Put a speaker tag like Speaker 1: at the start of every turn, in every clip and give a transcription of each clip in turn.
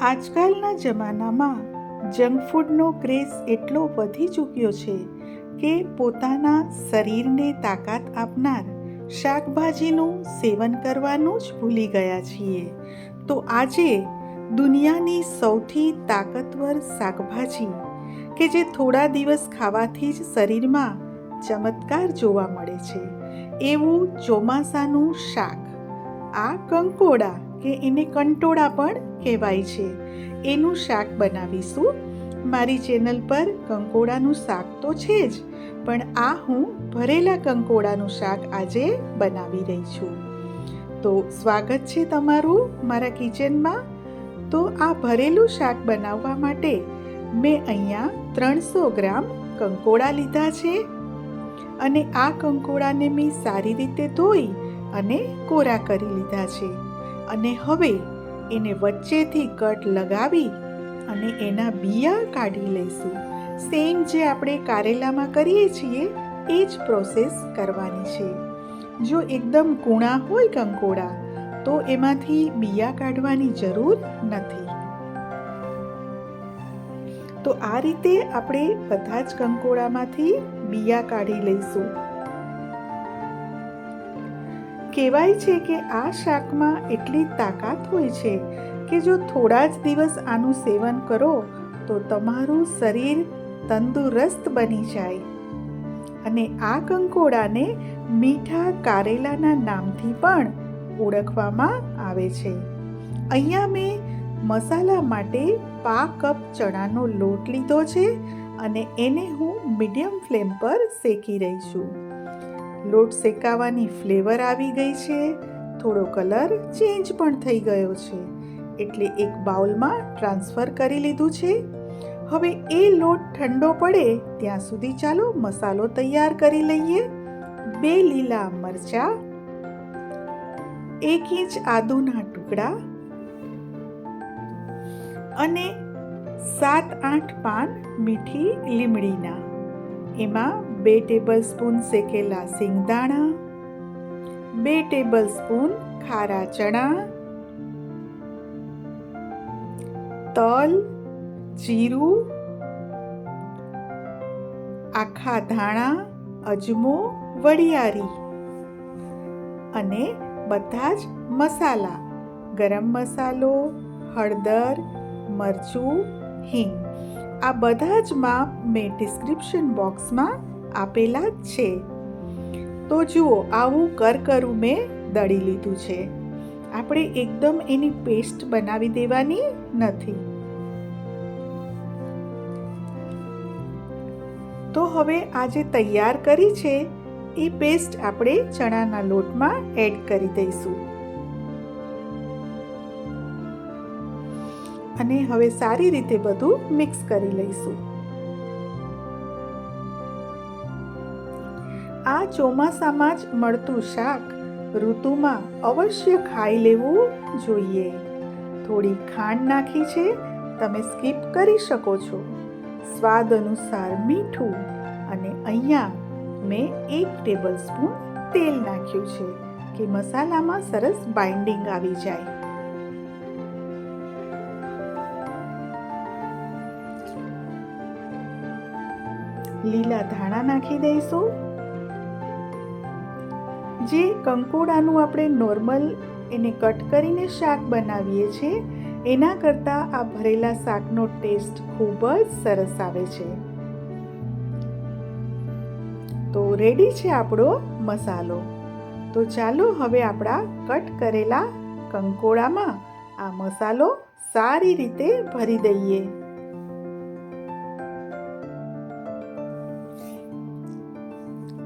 Speaker 1: આજકાલના જમાનામાં junk ફૂડનો craze એટલો વધી ચૂક્યો છે કે પોતાના શરીરને તાકાત આપનાર શાકભાજીનું સેવન કરવાનું જ ભૂલી ગયા છીએ. તો આજે દુનિયાની સૌથી તાકતવર શાકભાજી, કે જે થોડા દિવસ ખાવાથી જ શરીરમાં ચમત્કાર જોવા મળે છે. એવું ચોમાસાનું શાક. આ કંકોડા કે એને કંટોળા પણ કહેવાય છે. એનું શાક બનાવીશું. મારી ચેનલ પર કંકોડાનું શાક તો છે જ, પણ આ હું ભરેલા કંકોડાનું શાક આજે બનાવી રહી છું. તો સ્વાગત છે તમારું મારા કિચનમાં. તો આ ભરેલું શાક બનાવવા માટે મેં અહીંયા ત્રણસો ગ્રામ કંકોડા લીધા છે. અને આ કંકોડાને મેં સારી રીતે ધોઈ અને કોરા કરી લીધા છે. અને હવે એને વચ્ચેથી કટ લગાવી અને એના બિયા કાઢી લઈશું. સેમ જે આપણે કારેલામાં કરીએ છીએ, એ જ પ્રોસેસ કરવાની છે. જો એકદમ કૂણા હોય કંકોડા, તો એમાંથી બિયા કાઢવાની જરૂર નથી. તો આ રીતે આપણે બધા જ કંકોડામાંથી બિયા કાઢી લઈશું. કહેવાય છે કે આ શાકમાં એટલી તાકાત હોય છે કે જો થોડા જ દિવસ આનું સેવન કરો, તો તમારું શરીર તંદુરસ્ત બની જાય. અને આ કંકોડાને મીઠા કારેલાના નામથી પણ ઓળખવામાં આવે છે. અહીંયા મેં મસાલા માટે પા કપ ચણાનો લોટ લીધો છે અને એને હું મીડિયમ ફ્લેમ પર શેકી રહી છું. લોટ શેકાવાની ફ્લેવર આવી ગઈ છે. થોડો કલર ચેન્જ પણ થઈ ગયો છે. એટલે એક બાઉલમાં ટ્રાન્સફર કરી લીધું છે. હવે એ લોટ ઠંડો પડે ત્યાં સુધી ચાલો મસાલો તૈયાર કરી લઈએ. બે લીલા મરચા, એક ઇંચ આદુના ટુકડા અને સાત આઠ પાન મીઠી લીમડીના. એમાં બે ટેબલ સ્પૂન શેકેલા સિંગદાણા બે ટેબલ સ્પૂન ખારા ચણા, તલ, જીરું, આખા ધાણા, અજમો, વડિયારી અને બધા જ મસાલા. ગરમ મસાલો, હળદર, મરચું હિંગ. આ બધા જ માપ મેં ડિસ્ક્રિપ્શન બોક્સમાં આપેલા જ છે. તો જુઓ, આવું કરકરું મેં દળી લીધું છે. આપણે એકદમ એની પેસ્ટ બનાવી દેવાની નથી. તો હવે આ જે તૈયાર કરી છે, એ પેસ્ટ આપણે ચણાના લોટમાં એડ કરી દઈશું. અને હવે સારી રીતે બધું મિક્સ કરી લઈશું. આ ચોમાસામાં જ મળતું શાક ઋતુમાં અવશ્ય ખાઈ લેવું જોઈએ. થોડી ખાંડ નાખી છે, તમે સ્કીપ કરી શકો છો. સ્વાદ અનુસાર મીઠું અને અહીંયા મેં એક ટેબલ સ્પૂન તેલ નાખ્યું છે, કે મસાલામાં સરસ બાઇન્ડિંગ આવી જાય. લીલા ધાણા નાખી દઈશું. જે કંકોડાનું આપણે નોર્મલ એને કટ કરીને શાક બનાવીએ છીએ, એના કરતાં આ ભરેલા શાકનો ટેસ્ટ ખૂબ જ સરસ આવે છે. તો રેડી છે આપણો મસાલો. તો ચાલો હવે આપણા કટ કરેલા કંકોડામાં આ મસાલો સારી રીતે ભરી દઈએ.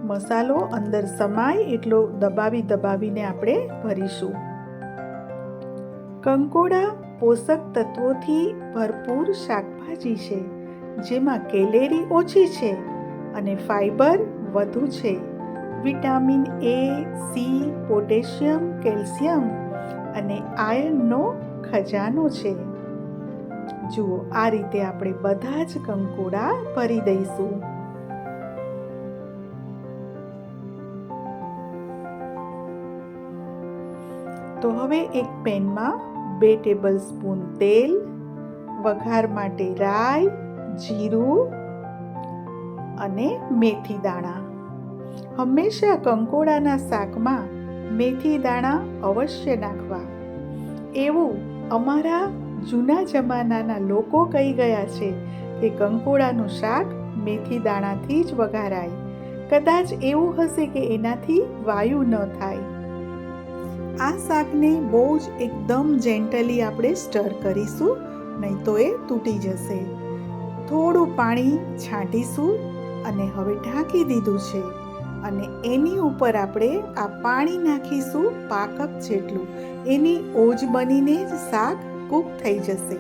Speaker 1: મસાલો અંદર સમાય એટલો દબાવી દબાવીને આપણે ભરીશું. કંકોડા પોષક તત્વોથી ભરપૂર શાકભાજી છે, જેમાં કેલેરી ઓછી છે અને ફાઈબર વધુ છે. Vitamin A C potassium, calcium અને આયર્નનો ખજાનો છે. જુઓ, આ રીતે આપણે બધા જ કંકોડા ભરી દઈશું. તો હવે એક પેનમાં બે ટેબલ સ્પૂન તેલ, વઘાર માટે રાઈ, જીરું અને મેથી દાણા. હંમેશા કંકોડાના શાકમાં મેથી દાણા અવશ્ય નાખવા. એવું અમારા જૂના જમાનાના લોકો કહી ગયા છે કે કંકોડાનું શાક મેથી દાણાથી જ વઘારાય. કદાચ એવું હશે કે એનાથી વાયુ ન થાય. આ શાકને બહુ જ એકદમ જેન્ટલી આપણે સ્ટર કરીશું, નહીં તો એ તૂટી જશે. થોડું પાણી છાંટીશું અને હવે ઢાંકી દીધું છે. અને એની ઉપર આપણે આ પાણી નાખીશું પાકક જેટલું. એની ઓજ બનીને જ શાક કૂક થઈ જશે.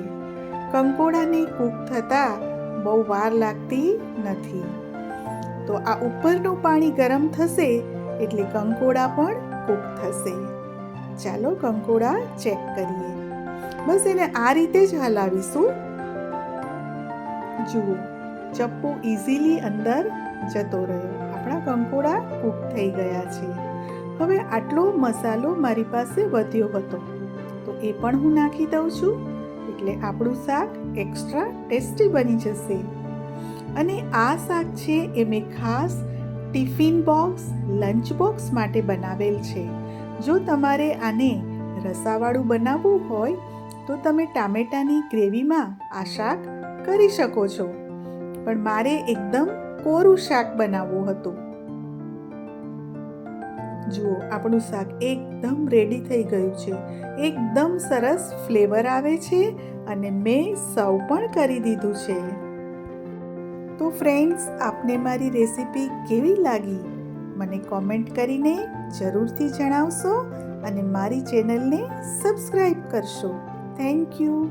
Speaker 1: કંકોડાને કૂક થતાં બહુ વાર લાગતી નથી. તો આ ઉપરનું પાણી ગરમ થશે એટલે કંકોડા પણ કૂક થશે. ચાલો કંકોડા ચેક કરીએ. બસ એને આ રીતે જ હલાવીશું. જુઓ, ચપ્પુ ઇઝીલી અંદર જતો રહ્યો. આપણા કંકોડા કૂક થઈ ગયા છે. હવે આટલો મસાલો મારી પાસે વધ્યો હતો. તો એ પણ હું નાખી દઉં છું. એટલે આપણું શાક એક્સ્ટ્રા ટેસ્ટી બની જશે. અને આ શાક છે એ મેં ખાસ ટિફિન બોક્સ લંચ બોક્સ માટે બનાવેલ છે. જો તમારે આને રસાવાળું બનાવવું હોય, તો તમે ટામેટાની ગ્રેવીમાં આ શાક કરી શકો છો. પણ મારે એકદમ કોરું શાક બનાવવું હતું. જુઓ, આપણું શાક એકદમ રેડી થઈ ગયું છે. એકદમ સરસ ફ્લેવર આવે છે અને મેં સર્વ પણ કરી દીધું છે. તો ફ્રેન્ડ્સ આપને મારી રેસીપી કેવી લાગી? મને કોમેન્ટ કરીને જરૂરથી જણાવશો અને મારી ચેનલને સબસ્ક્રાઈબ કરશો. Thank you